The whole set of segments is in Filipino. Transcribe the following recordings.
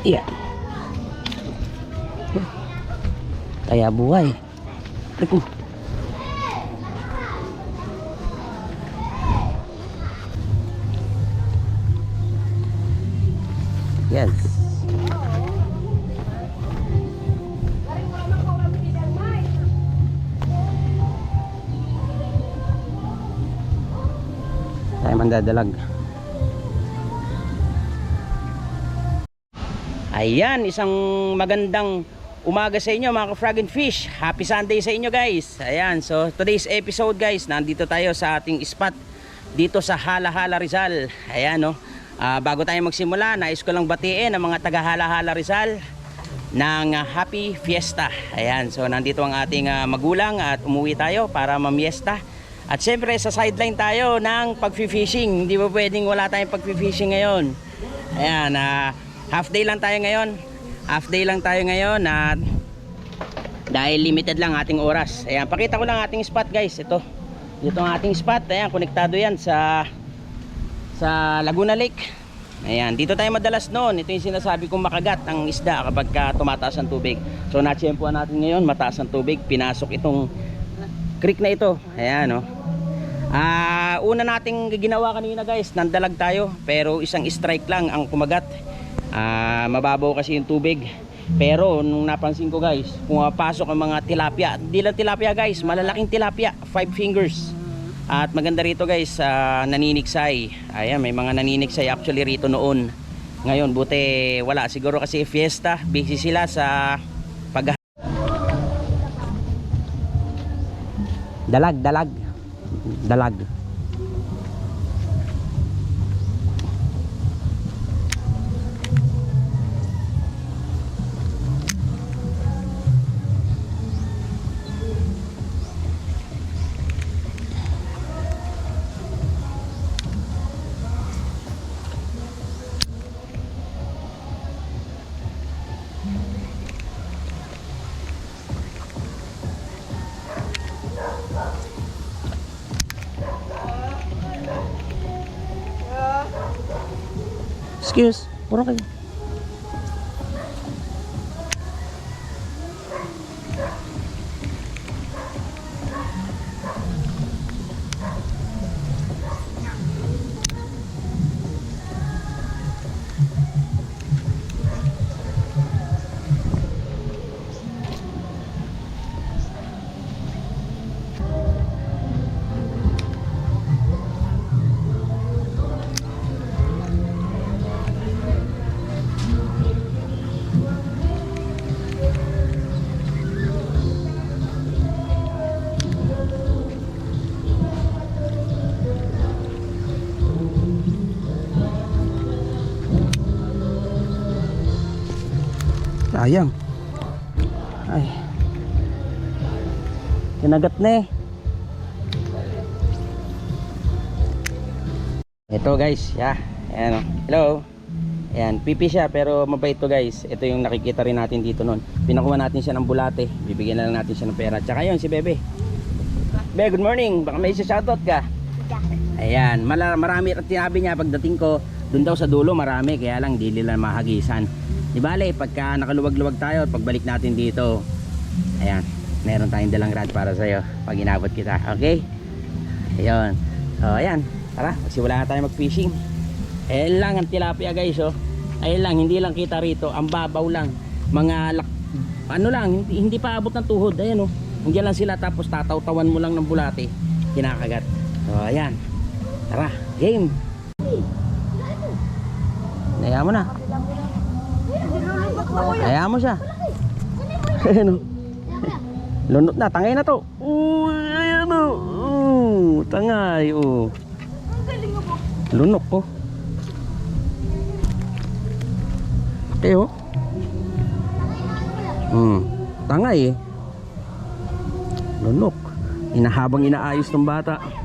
Iya. Kaya buhay. Liko. Yes. Tayo mandadalag. Ayan, isang magandang umaga sa inyo mga ka-frog and fish. Happy Sunday sa inyo guys. Ayan, so today's episode guys, nandito tayo sa ating spot dito sa Hala-Hala Rizal. Ayan no. Ah, bago tayo magsimula, nais ko lang batiin ang mga taga Hala-Hala Rizal ng ah, Happy Fiesta. Ayan, so nandito ang ating ah, magulang at umuwi tayo para mamiesta. At syempre sa sideline tayo ng pag-fishing. Hindi ba pwedeng wala tayong pag-fishing ngayon? Ayan, ah, half day lang tayo ngayon. Half day lang tayo ngayon at dahil limited lang ating oras. Ayan, pakita ko lang ating spot guys. Ito. Ito ang ating spot. Ayan, konektado yan sa sa Laguna Lake. Ayan, dito tayo madalas noon. Ito yung sinasabi kong makagat ang isda kapag ka tumataas ang tubig. So natsyempuan natin ngayon, mataas ang tubig. Pinasok itong creek na ito. Ayan, no. Ah, una nating ginawa kanina guys, nandalag tayo pero isang strike lang ang kumagat. Ah, mababaw kasi yung tubig. Pero nung napansin ko guys, pumapasok ang mga tilapia. Hindi lang tilapia guys, malalaking tilapia, five fingers. At maganda rito guys, ah, naniniksay. Ayan, may mga naniniksay actually rito noon. Ngayon, buti wala. Siguro kasi fiesta, busy sila sa pag Dalag, dalag. Dalag. Excuse, puro kayo. Sayang. Ay. Kinagat na eh. Ito guys, yeah. Ayan o. Hello. Ayan, pipi siya pero mabait to guys. Ito yung nakikita rin natin dito noon. Pinakuha natin siya ng bulate. Bibigyan na lang natin siya ng pera. Tsaka yun, si Bebe. Bebe, good morning. Baka may isa shoutout ka. Ayan, marami at tinabi niya pagdating ko, doon daw sa dulo marami, kaya lang di nila mahagisan. Di bale, pagka nakaluwag-luwag tayo pagbalik natin dito, ayan, meron tayong dalang rad para sa'yo pag inabot kita, okay? Ayun. So, ayan, tara, magsimula na tayo mag-fishing. Ayan lang ang tilapia guys, oh. Ayan lang, hindi lang kita rito, ang babaw lang. Mga, lak ano lang, hindi, hindi pa abot ng tuhod, ayan oh. Nandiyan lang sila tapos tataw-tawan mo lang ng bulate, kinakagat. So, ayan. Tara, game. Naya mo na. Naya mo siya. Ayan o. Lunot na, tangay na to. Ayan o. Tangay o. Lunok ko. Okay o. Hmm, tangay eh. Lunok. Inahabang inaayos ng bata.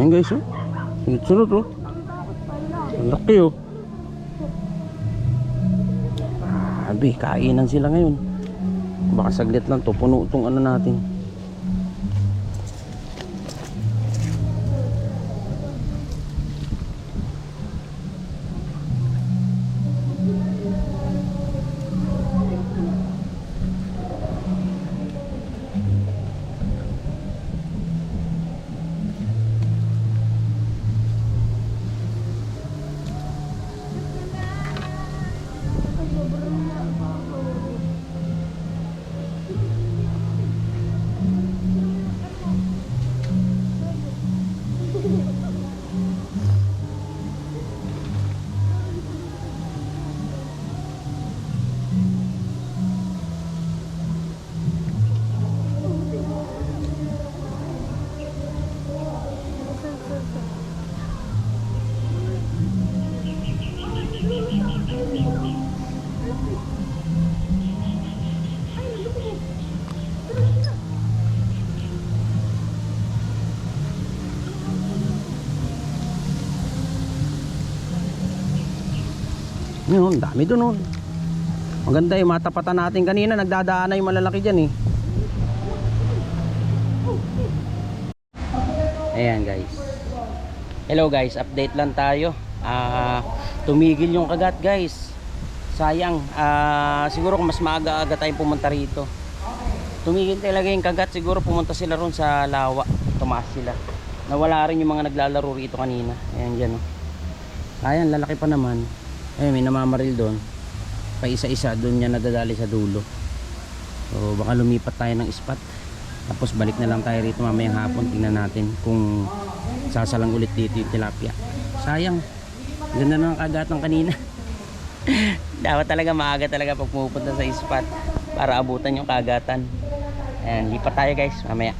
Ayan guys oh. Sunod-sunod oh. Ang laki oh. Sabi, kainan sila ngayon. Baka saglit lang to, puno itong ano natin. Yun, dami doon. Oh. Maganda yung matapatan natin kanina. Nagdadaan na yung malalaki dyan eh. Ayan guys. Hello guys, update lang tayo. Ah, tumigil yung kagat guys. Sayang. Ah, siguro kung mas maaga-aga tayong pumunta rito. Tumigil talaga yung kagat. Siguro pumunta sila ron sa lawa. Tumaas sila. Nawala rin yung mga naglalaro rito kanina. Ayan dyan oh. Ayan, lalaki pa naman. Ayun, may namamaril doon. Pa isa-isa doon niya nadadali sa dulo. So baka lumipat tayo ng spot. Tapos balik na lang tayo rito mamayang hapon. Tingnan natin kung sasalang ulit dito yung tilapia. Sayang. Ganda na ng kagatan kanina. Dapat talaga maaga talaga pag pumupunta sa spot para abutan yung kagatan. Ayan, lipat tayo guys mamaya.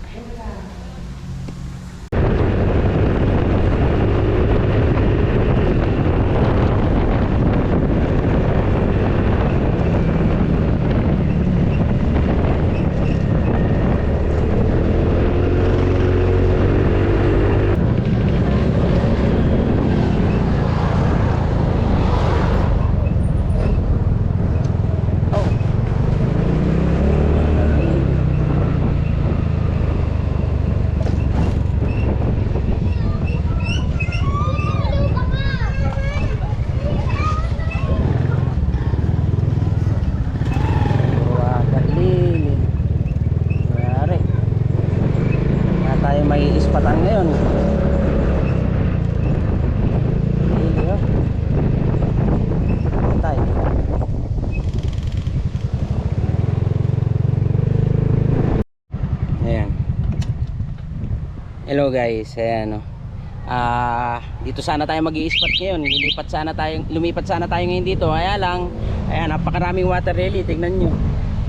Wakalili. Mayari. Kaya tayo may ispatan ngayon. Lili, oh. Tayo. Ayan. Hello guys, ayan oh. Ah, dito sana tayo mag-i-spot ngayon. Lilipat sana tayo, lumipat sana tayo ngayon dito. Kaya lang, ayan, napakaraming water lily, tignan nyo.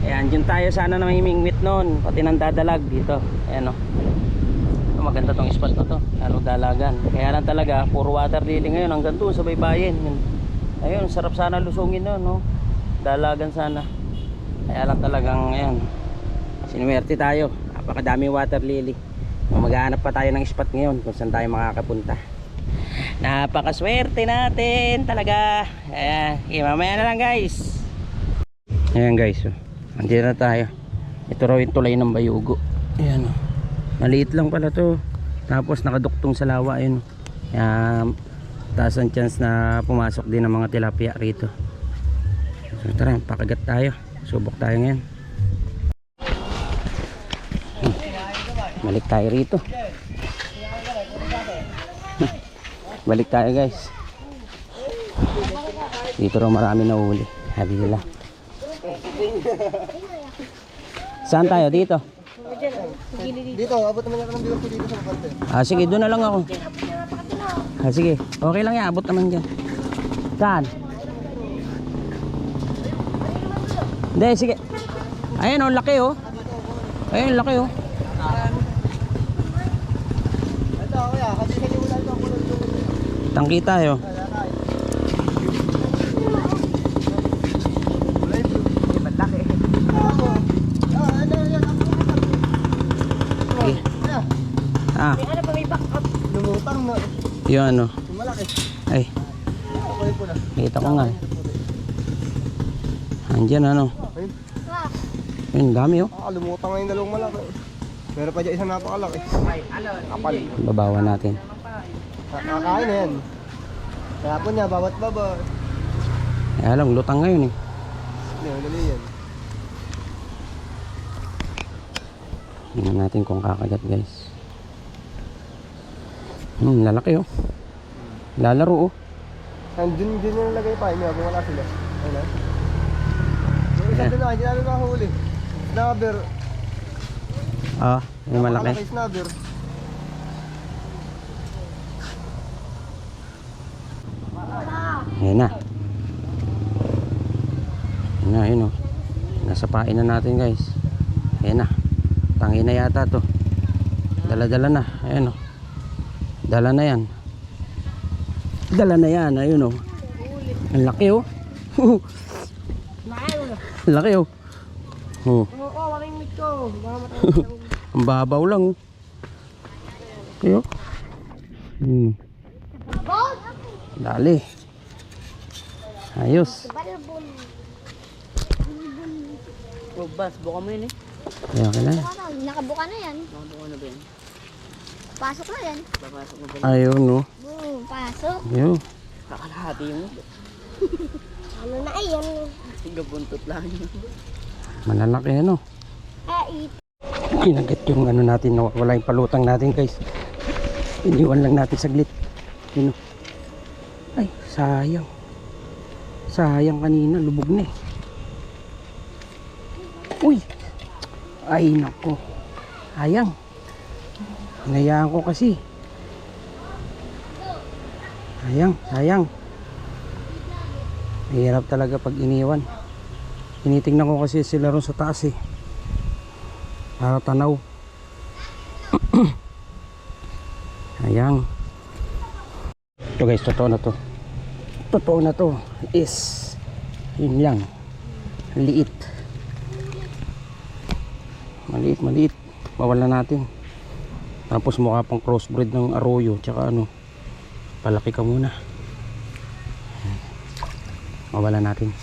Ayan, dyan tayo sana na mamimingwit noon, pati nang dadalag dito. Ayan oh. Oh, maganda tong spot na to, lalo dalagan. Kaya lang talaga, puro water lily ngayon hanggang doon sa baybayin. Ayun, sarap sana lusungin noon, no. Dalagan sana. Kaya lang talagang, ayan, sinuwerte tayo. Napakadaming water lily. Maghahanap pa tayo ng spot ngayon kung saan tayo makakapunta. Napakaswerte natin talaga. Ayan, okay, mamaya na lang guys. Ayan guys, oh. Andiyan na tayo. Ito raw yung tulay ng bayugo. Ayan oh. Maliit lang pala to. Tapos nakaduktong sa lawa yun. Kaya taas ang chance na pumasok din ng mga tilapia rito. So tara, pakagat tayo. Subok tayo ngayon. Balik tayo rito. Balik tayo guys. Dito raw marami na uli. Sabi nila. Saan tayo? Dito? Dito, abot naman ako ng bilang dito sa parte. Ah, sige, doon na lang ako. Ah, sige. Okay lang yan. Abot naman dyan. Saan? Hindi, sige. Ayan oh, laki oh. Ayan, laki oh. Ito, kuya, kasi kayo wala ito ako lang Tangki tayo. Ah, ano. Kuya, Ah, lumutang na. yun ano. Yung malaki. Ay, Okay po na. kita ko nga. eh. Andyan ano. Okay. Ayun, dami oh. Nakakalimutan nga yung dalawang malaki. Pero pa dyan isang napakalaki. Kapal. Babawan natin. Nakakain na yan. Kaya po niya, bawat baba. Kaya lang, lutang ngayon eh. Hindi, dali yan. Tingnan natin kung kakagat guys. Hmm, lalaki oh. Lalaro oh. Andun din yung nalagay pa, hindi kung wala sila. Ayun na. Yung isa doon na, hindi namin makahuli. Snubber. Ah, yung malaki. Napakalaki snubber. Ayan na. Ayan na, ayun oh. Nasa pain na natin guys. Ayan na. Tangi na yata to. Dala-dala na. Ayan oh. Dala na yan. Dala na yan. Ayun oh. Ang laki oh. Ang laki. Oh. Oo, waring meat ko. Ang babaw lang oh. Ayo. Hmm. Dali. Ayos. Bas, buka mo yun eh. Kaya ka na. Ano, nakabuka na yan. Nakabuka na ba yan? Pasok na yan. Papasok mo ba? Ayun no. Boom, pasok. Ayun. Kakalahati yung Ano na ayun? gabuntot lang yun. Malalaki ano. Eh, it. Kinagat yung ano natin. Wala yung palutang natin guys. Iniwan lang natin saglit. Yun oh. Ay, sayang. Sayang kanina. Lubog na eh. Uy. Ay, nako. Sayang. Hinayaan ko kasi. Sayang, sayang. Mahirap talaga pag iniwan. Tinitingnan ko kasi sila ron sa taas eh. Para tanaw. Ayan. Ito guys, totoo na to. Totoo na to. Is. Yun lang. Liit. Maliit, maliit. Bawal na natin. Tapos mukha pang crossbreed ng arroyo. Tsaka ano. Palaki ka muna. Mawala natin.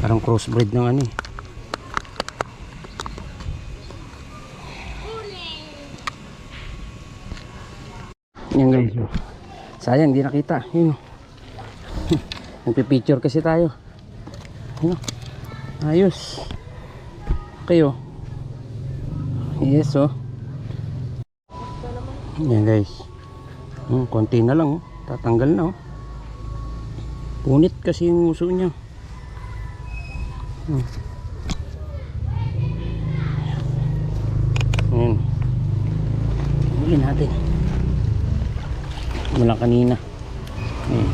Parang crossbreed ng ano eh. Yan guys. Oh. Sayang, di nakita. Yun. oh. Nagpipicture kasi tayo. Yun. oh. Ayos. Kayo. Yes, oh. Yan guys. Hmm, konti na lang, oh. Tatanggal na, oh. Punit kasi yung uso niya. Hmm. Ayan. Huli natin. Mula kanina. Ayan.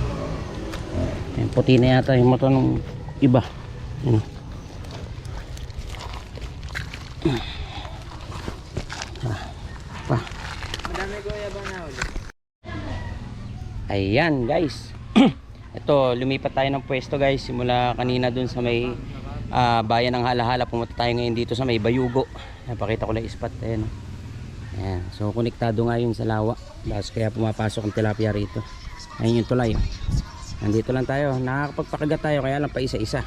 Ayan, puti na yata yung mata ng iba. Ayan. Ah, pa. Madami kuya ba na? Ayan guys. Ito, lumipat tayo ng pwesto guys. Simula kanina dun sa may ah, bayan ng Halahala. Pumunta tayo ngayon dito sa may Bayugo. Napakita ko lang spot. Ayan. Ayan. So, konektado nga yun sa lawa. Tapos kaya pumapasok ang tilapia rito. Ayun yung tulay. Nandito lang tayo. Nakakapagpakagat tayo. Kaya lang pa isa-isa.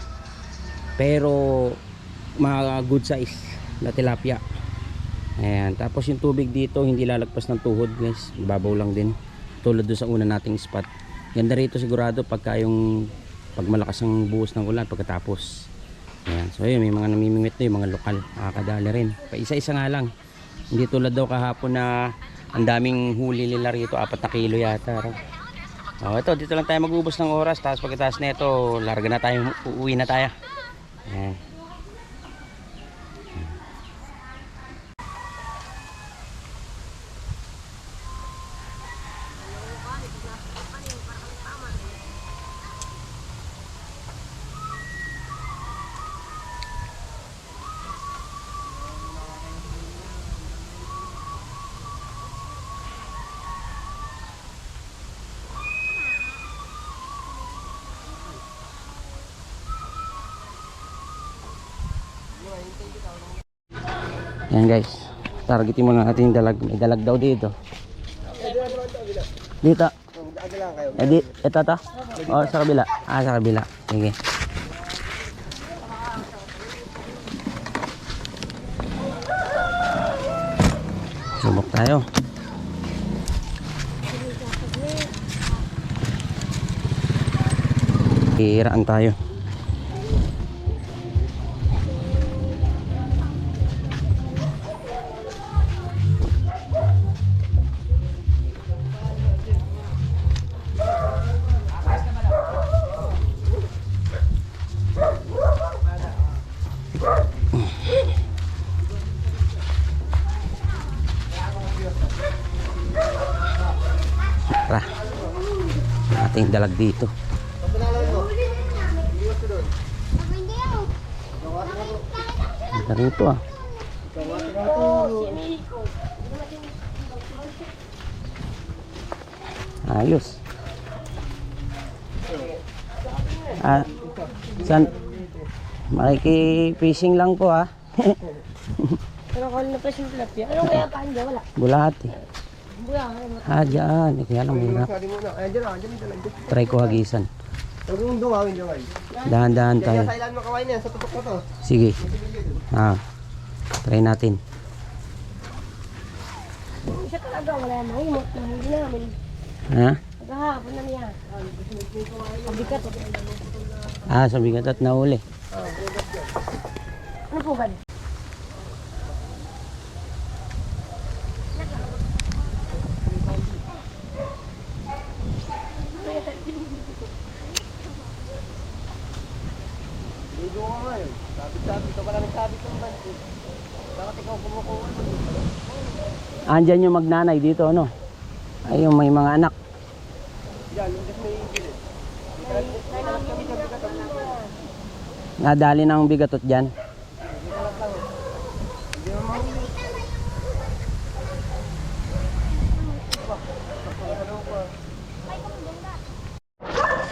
Pero, mga good size na tilapia. Ayan. Tapos yung tubig dito, hindi lalagpas ng tuhod guys. Babaw lang din. Tulad doon sa una nating spot. Ganda rito sigurado pagka yung pag malakas ang buhos ng ulan pagkatapos. Ayan. So yun, may mga namimingwit na yung mga lokal. Nakakadali rin. Pa isa-isa nga lang. Hindi tulad daw kahapon na ang daming huli nila rito. Apat na kilo yata. Oh, ito, dito lang tayo magubos ng oras. Tapos pagkatapos na ito, larga na tayo. Uuwi na tayo. Ayan. Ayan guys. Target yung mga ating dalag. May dalag daw dito. Dito. Eh, di, ito to? O, oh, sa kabila. Ah, sa kabila. Sige. Subok tayo. Hiraan tayo. Ating dalag dito. Hindi. Ganda rito ah. Ayos. Ah, san? Makiki-fishing lang po ah. Pero kung na pa yung tilapia, ano kaya paan dyan? Wala. Bulati. Ano? Ah, dyan. Kaya lang mahirap. Try ko hagisan. Dahan-dahan tayo. Sige. Ah. Try natin. Siya talaga, wala na. Himot na, hindi namin. Ha? Naghahapon na niya. Ah, sa bigat at nahuli. Ano po ba? Ligo ka ngayon. Sabit-sabit ka pala nagsabit ng bansi. Bakit ikaw kumukuha? Andyan yung magnanay dito, ano? Ay, may mga anak. Nadali ng bigatot dyan.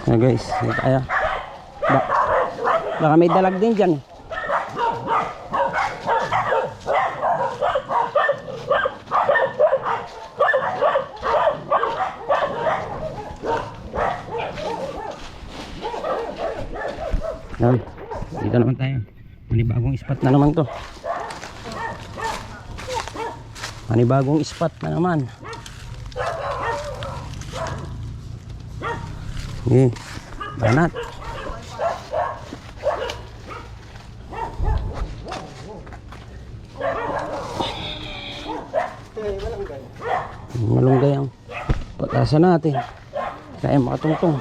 Ah guys, dito tayo. Ba baka may dalag din dyan. eh. Yan. Dito naman tayo. Manibagong spot na naman to. Manibagong spot na naman. Eh, banat. Malunggay ang pag-asa natin. Kaya makatungtong.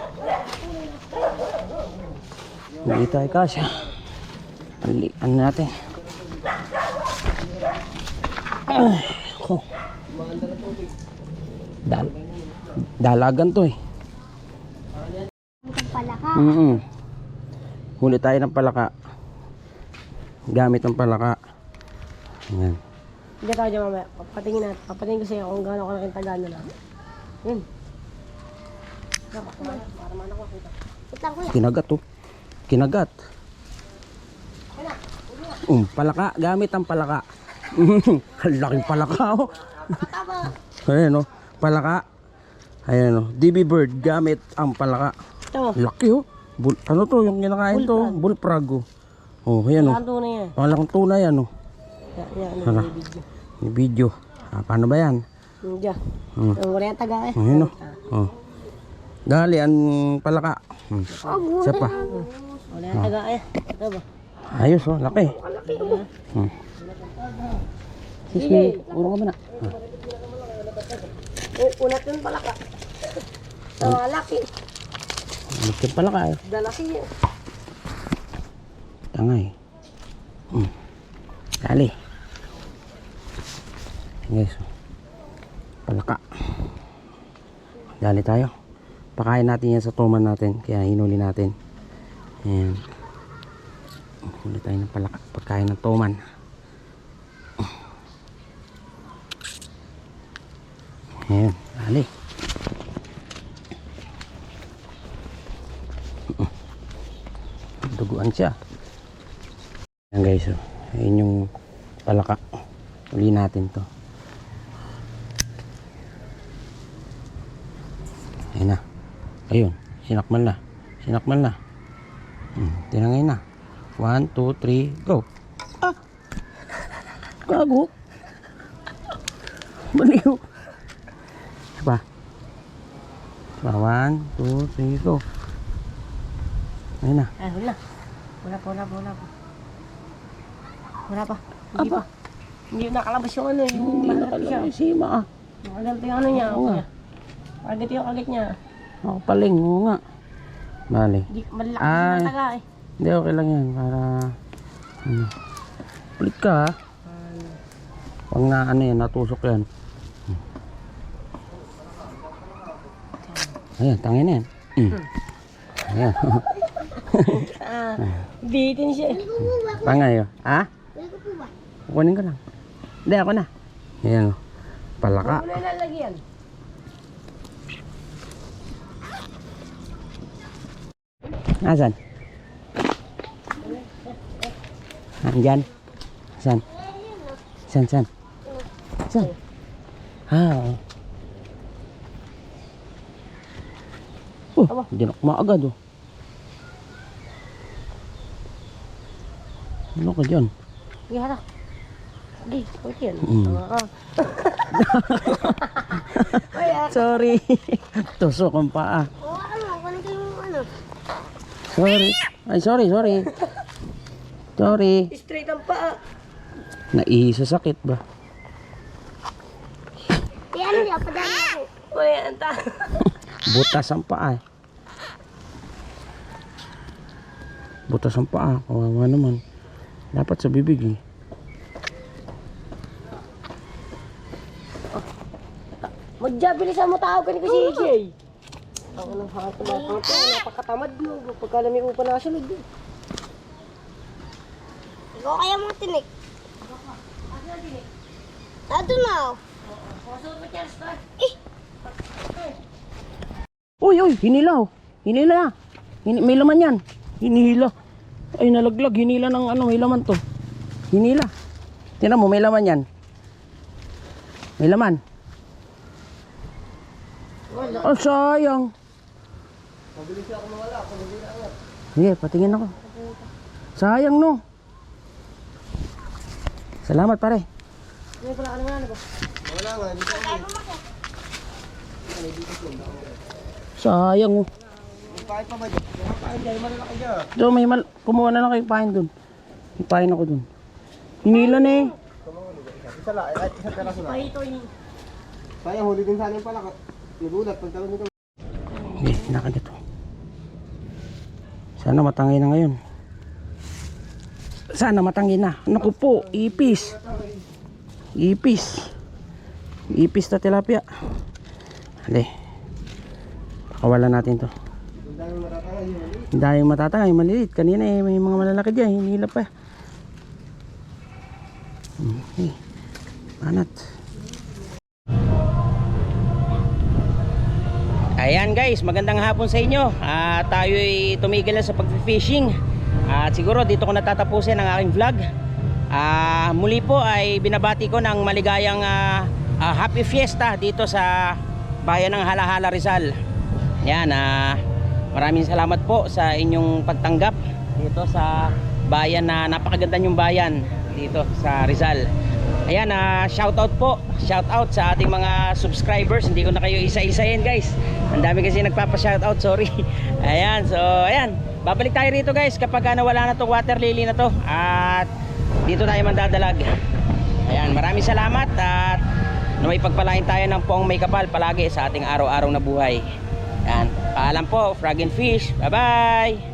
Hindi tayo kasya. Alian natin. Ay, ko. Dal dalagan to eh. Ang pala ka. Mm -mm. Huli tayo ng palaka. Gamit ng palaka. Ayan. Hindi tayo dyan mamaya. Papatingin natin. Papatingin ko sa'yo kung gaano ka nakin tagano na. Yun. Ako. Wait lang kuya. Kinagat to. Kinagat. Um, palaka. Gamit ang palaka. Ang laking palaka oh. Ayan oh. Palaka. Ayan oh. DB bird gamit ang palaka. Ito. Laki oh. Bul ano to yung kinakain to? Bullfrog oh. Oh, ayan oh. Kanto na yan. Tunay ano. Yan, yan. Ano yung video. Ah, paano ba yan? Dyan. Hmm. Wala taga eh. Ayun oh. oh. Dali ang palaka. Hmm. Isa pa. Wala taga eh. Ito ba? Ayos oh, laki. Hmm. Excuse me, urong ka ba na? Ah. Eh, unat yung pala ka. Oh, laki. Laki ang palaka eh. Dalaki yun. Tangay. Hmm. Dali. Guys. oh. Palaka. Dali tayo. Pakain natin yan sa tuman natin. Kaya hinuli natin. Ayan. Huli tayo ng palaka. Pagkain ng tuman. Ayan. Dali. Duguan siya. Ayan guys, oh. Ayan yung palaka. Uli natin to. Ayan na. Ayun. Sinakmal na. Sinakmal na. Hmm, tinangay na. 1, 2, 3, go. Ah! Gago. Baliw. Isa pa. One, two, three, go. Ayun na. Ay, wala. Wala pa, wala pa, wala pa. Wala pa. Hindi Aba. pa. Hindi nakalabas yung ano, yung malaki siya. Ay, sima ah. Nakaganto yung ano niya. Oo nga. Yung agad niya. Nakapaling, oo nga. Hindi, malaki siya mataga eh. Hindi, okay lang yan. Para, ano. Ulit ka ha. Pag na, ano yan, natusok yan. Ayan, tangin na yan. Mm. Ayan. Ah, bitin siya. Tangay oh. Ha? Kukunin ko lang. Hindi, ako na. Ayan. oh. Palaka. Ano na lalagyan? Nasaan? Andyan. Saan? Saan, saan? Saan? Ah. Oh, hindi na kumaagad oh. Ano ka dyan? Hara. Sige, okay yan. Mm. Sorry. Tusok ang paa. Oo, ano, kunin ko yung ano. Sorry. Ay, sorry, sorry. Sorry. Straight ang paa. Naihi sa sakit ba? Ano niya, padami ako. Uy, anta. Butas ang paa. eh. Butas ang paa. Kawawa naman. Dapat sa bibig eh. Magja, bilisan mo tawag ka ni kasi AJ. Ang anong hangad na mga to, napakatamad mo. Pagkalami mo pa nakasunod eh. Ikaw kaya mga tinik. Ito na. oh. Uy, uy, hinilaw. Hinila. Hini may laman yan. Hinila. Ay, nalaglag. Hinila ng ano, may laman to. Hinila. Tinan mo, may laman yan. May laman. Oh, sayang. Sige, patingin ako. Sayang, no? Salamat, pare. Ngayon pala naman ano ba? Wala nga, hindi Sayang, oh. Kahit pa ba dyan? Kahit dyan, malalaki dyan. Do, may mal... Kumuha na lang kayo pahin dun. May pahin ako dun. Hinila na eh. Isa lang, kahit isang peraso lang. Pahito yun. Sayang, huli din sana yung pala. Nagulat, pagtalon nito. Hindi, nakagat to. Sana matangay na ngayon. Sana matangay na. Naku po, ipis. Ipis. Ipis na tilapia. Hali. Pakawalan natin to. Ang dami matatangay maliliit. Kanina eh, may mga malalaki dyan. Hinila pa. Okay. Panat. Ayan guys, magandang hapon sa inyo. Ah, tayo'y tumigil na sa pag-fishing. At siguro dito ko natatapusin ang aking vlog. Ah, muli po ay binabati ko ng maligayang ah, ah, happy fiesta dito sa bayan ng Halahala Rizal. Yan, ah, maraming salamat po sa inyong pagtanggap dito sa bayan na napakaganda yung bayan dito sa Rizal. Ayan, ah, shout out po. Shout out sa ating mga subscribers. Hindi ko na kayo isa-isahin, guys. Ang dami kasi nagpapa-shout out, sorry. Ayan, so ayan. Babalik tayo rito, guys, kapag ah, nawala na 'tong water lily na 'to at dito tayo mandadalag. Ayan, maraming salamat at naway pagpalain tayo ng pong may kapal palagi sa ating araw-araw na buhay. Ayan, paalam po, Frog and Fish. Bye-bye!